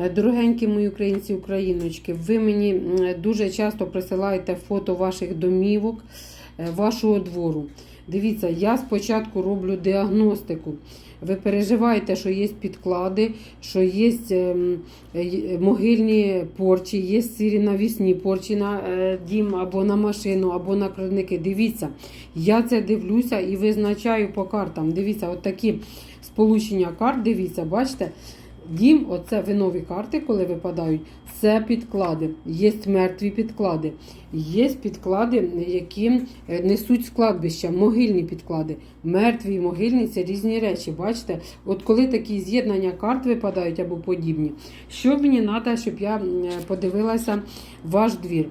Е, Дорогенькі мої українці, україночки, ви мені дуже часто присилаєте фото ваших домівок, е, вашого двору. Дивіться, я спочатку роблю діагностику. Ви переживаєте, що є підклади, що є ем, е, могильні порчі, є сірі навісні порчі на дім або на машину, або на крадники. Дивіться, я це дивлюся і визначаю по картам. Дивіться, от такі сполучення карт, дивіться, бачите? Дім, оце ви нові карти, коли випадають, це підклади. Є мертві підклади, є підклади, які е, несуть з могильні підклади. Мертві і могильні це різні речі. Бачите? От коли такі з'єднання карт випадають або подібні, що мені треба, щоб я е, подивилася ваш двір?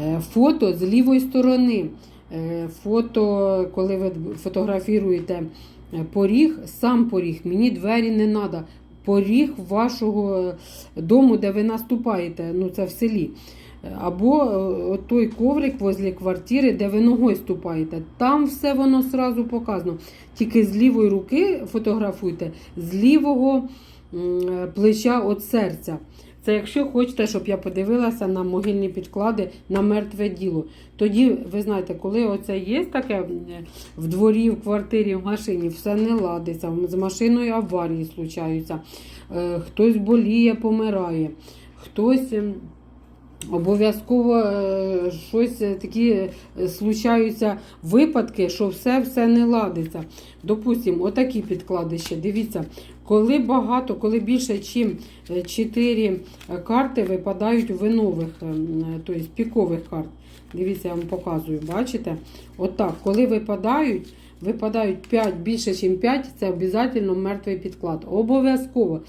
Е, Фото з лівої сторони. Фото, коли ви фотографіруєте поріг, сам поріг, мені двері не треба. Поріг вашого дому, де ви наступаєте, ну це в селі. Або е, той коврик возле квартири, де ви ногою ступаєте. Там все воно сразу показано. Тільки з лівої руки фотографуйте, з лівого е, плеча від серця. Це якщо хочете, щоб я подивилася на могильні підклади на мертве діло. Тоді, ви знаєте, коли оце є таке в дворі, в квартирі, в машині, все не ладиться, з машиною аварії случаються, е, хтось боліє, помирає, хтось. Обов'язково е, щось е, такі е, случаються випадки, що все все не ладиться. Допустимо, отакі підкладища. Дивіться, коли багато, коли більше, ніж 4 карти випадають в нових, тобто пікових карт. Дивіться, я вам показую, бачите? Отак, коли випадають, випадають 5, більше, ніж 5, це обов'язково мертвий підклад. Обов'язково.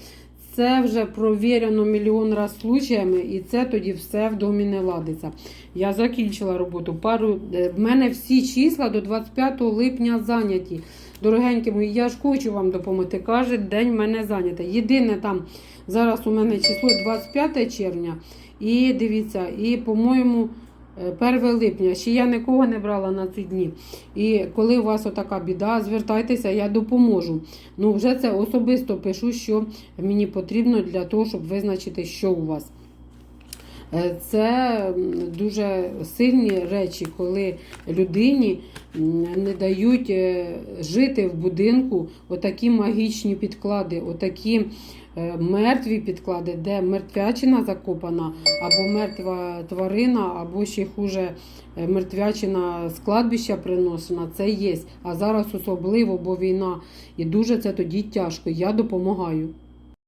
Це вже провірено мільйон раз случаями, і це тоді все в домі не ладиться. Я закінчила роботу. Пару е, в мене всі числа до 25 липня зайняті. Дорогенькі мої, я ж хочу вам допомогти. Каже, день в мене зайнятий. Єдине там зараз у мене число 25 червня. І дивіться, і по-моєму. Е, 1 липня, ще я нікого не брала на ці дні. І коли у вас отака біда, звертайтеся, я допоможу. Ну, вже це особисто пишу, що мені потрібно для того, щоб визначити, що у вас. Е, Це дуже сильні речі, коли людині не дають е, жити в будинку отакі магічні підклади, отакі е, мертві підклади, де мертвячина закопана, або мертва тварина, або ще хуже мертвячина з кладбища приносена. Це є. А зараз особливо, бо війна. І дуже це тоді тяжко. Я допомагаю.